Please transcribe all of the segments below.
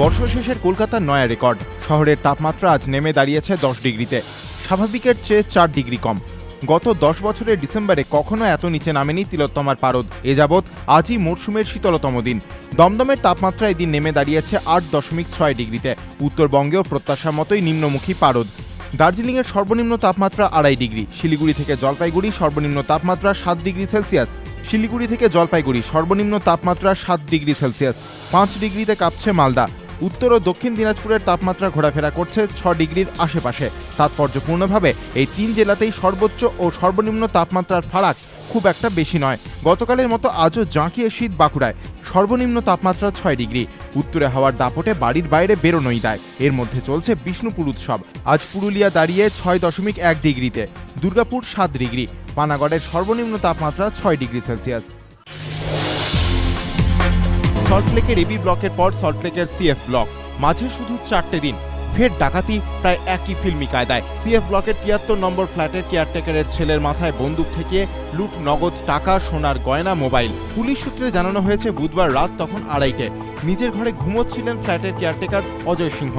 বর্ষা শেষের কলকাতার নয়া রেকর্ড। শহরের তাপমাত্রা আজ নেমে দাঁড়িয়েছে দশ ডিগ্রিতে। স্বাভাবিকের চেয়ে চার ডিগ্রি কম। গত দশ বছরের ডিসেম্বরে কখনো এত নিচে নামেনি তিলোত্তমার পারদ। এ যাবৎ আজই মরশুমের শীতলতম দিন। দমদমের তাপমাত্রা এদিন নেমে দাঁড়িয়েছে আট দশমিক ছয় ডিগ্রিতে। উত্তরবঙ্গেও প্রত্যাশা মতোই নিম্নমুখী পারদ। দার্জিলিংয়ের সর্বনিম্ন তাপমাত্রা আড়াই ডিগ্রি। শিলিগুড়ি থেকে জলপাইগুড়ি সর্বনিম্ন তাপমাত্রা সাত ডিগ্রি সেলসিয়াস। শিলিগুড়ি থেকে জলপাইগুড়ি সর্বনিম্ন তাপমাত্রা সাত ডিগ্রি সেলসিয়াস। পাঁচ ডিগ্রিতে কাঁপছে মালদা। উত্তর ও দক্ষিণ দিনাজপুরের তাপমাত্রা ঘোরাফেরা করছে ছ ডিগ্রির আশেপাশে। তাৎপর্যপূর্ণভাবে এই তিন জেলাতেই সর্বোচ্চ ও সর্বনিম্ন তাপমাত্রার ফারাক খুব একটা বেশি নয়। গতকালের মতো আজও জাঁকিয়ে শীত বাঁকুড়ায়। সর্বনিম্ন তাপমাত্রা ছয় ডিগ্রি। উত্তরে হাওয়ার দাপটে বাড়ির বাইরে বেরোনোই দেয়। এর মধ্যে চলছে বিষ্ণুপুর উৎসব। আজ পুরুলিয়া দাঁড়িয়ে ছয় দশমিক এক ডিগ্রিতে। দুর্গাপুর সাত ডিগ্রি। পানাগড়ের সর্বনিম্ন তাপমাত্রা ছয় ডিগ্রি সেলসিয়াস। সল্টলেকের এবি ব্লকের পর সল্টলেকের সিএফ ব্লক। মাঝে শুধু চারটে দিন। ফের ডাকাতি প্রায় একই ফিল্মি কায়দায়। সিএফ ব্লকের তিয়াত্তর নম্বর ফ্ল্যাটের কেয়ারটেকারের ছেলের মাথায় বন্দুক ঠেকিয়ে লুট নগদ টাকা, সোনার গয়না, মোবাইল। পুলিশ সূত্রে জানানো হয়েছে, বুধবার রাত তখন আড়াইটে। নিজের ঘরে ঘুমোচ্ছিলেন ফ্ল্যাটের কেয়ারটেকার অজয় সিংহ।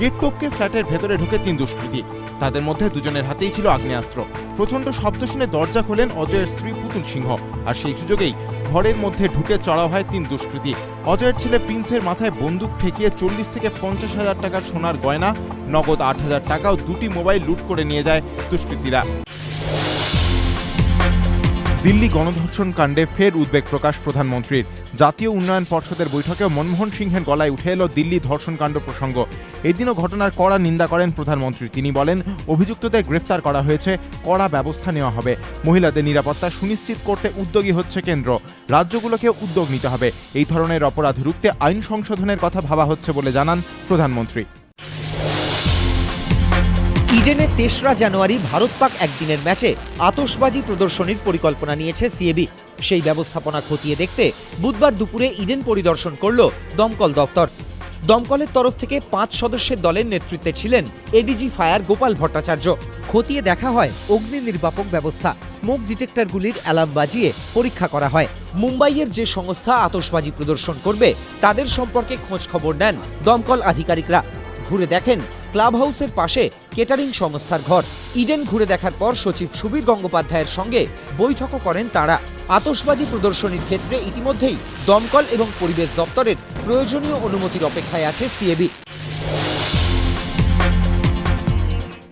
গেট টপকে ফ্ল্যাটের ভেতরে ঢুকে তিন দুষ্কৃতী। তাদের মধ্যে দুজনের হাতেই ছিল আগ্নেয়াস্ত্র। প্রচণ্ড শব্দ শুনে দরজা খোলেন অজয়ের স্ত্রী পুতুল সিংহ, আর সেই সুযোগেই ঘরের মধ্যে ঢুকে চড়া হয় তিন দুষ্কৃতী। অজয়ের ছেলে প্রিন্সের মাথায় বন্দুক ঠেকিয়ে চল্লিশ থেকে পঞ্চাশ হাজার টাকার সোনার গয়না, নগদ আট হাজার টাকা ও দুটি মোবাইল লুট করে নিয়ে যায় দুষ্কৃতীরা। দিল্লি গণধর্ষণ কাণ্ডে ফের উদ্বেগ প্রকাশ প্রধানমন্ত্রীর। জাতীয় উন্নয়ন পর্ষদের বৈঠকেও মনমোহন সিংহের গলায় উঠে এলো দিল্লি ধর্ষণকাণ্ড প্রসঙ্গ। এদিনও ঘটনার কড়া নিন্দা করেন প্রধানমন্ত্রী। তিনি বলেন, অভিযুক্তদের গ্রেফতার করা হয়েছে, কড়া ব্যবস্থা নেওয়া হবে। মহিলাদের নিরাপত্তা সুনিশ্চিত করতে উদ্যোগী হচ্ছে কেন্দ্র। রাজ্যগুলোকে উদ্যোগ নিতে হবে। এই ধরনের অপরাধ রুখতে আইন সংশোধনের কথা ভাবা হচ্ছে বলে জানান প্রধানমন্ত্রী। ইডেনে তেসরা জানুয়ারি ভারত পাক একদিনের ম্যাচে আতশবাজি প্রদর্শনীর পরিকল্পনা নিয়েছে সিএবি। সেই ব্যবস্থাপনা খতিয়ে দেখতে বুধবার দুপুরে ইডেন পরিদর্শন করল দমকল দফতর দমকলের তরফ থেকে পাঁচ সদস্যের দলের নেতৃত্বে ছিলেন এডিজি ফায়ার গোপাল ভট্টাচার্য। খতিয়ে দেখা হয় অগ্নি নির্বাপক ব্যবস্থা, স্মোক ডিটেক্টরগুলির অ্যালার্ম বাজিয়ে পরীক্ষা করা হয়। মুম্বাইয়ের যে সংস্থা আতসবাজি প্রদর্শন করবে, তাদের সম্পর্কে খোঁজ খবর নেন দমকল আধিকারিকরা। ঘুরে দেখেন ক্লাব হাউসের পাশে কেটারিং সংস্থার ঘর। ইডেন ঘুরে দেখার পর সচিব সুবীর গঙ্গোপাধ্যায়ের সঙ্গে বৈঠকও করেন তারা। আতসবাজি প্রদর্শনীর ক্ষেত্রে ইতিমধ্যেই দমকল এবং পরিবেশ দপ্তরের প্রয়োজনীয় অনুমতির অপেক্ষায় আছে সিএবি।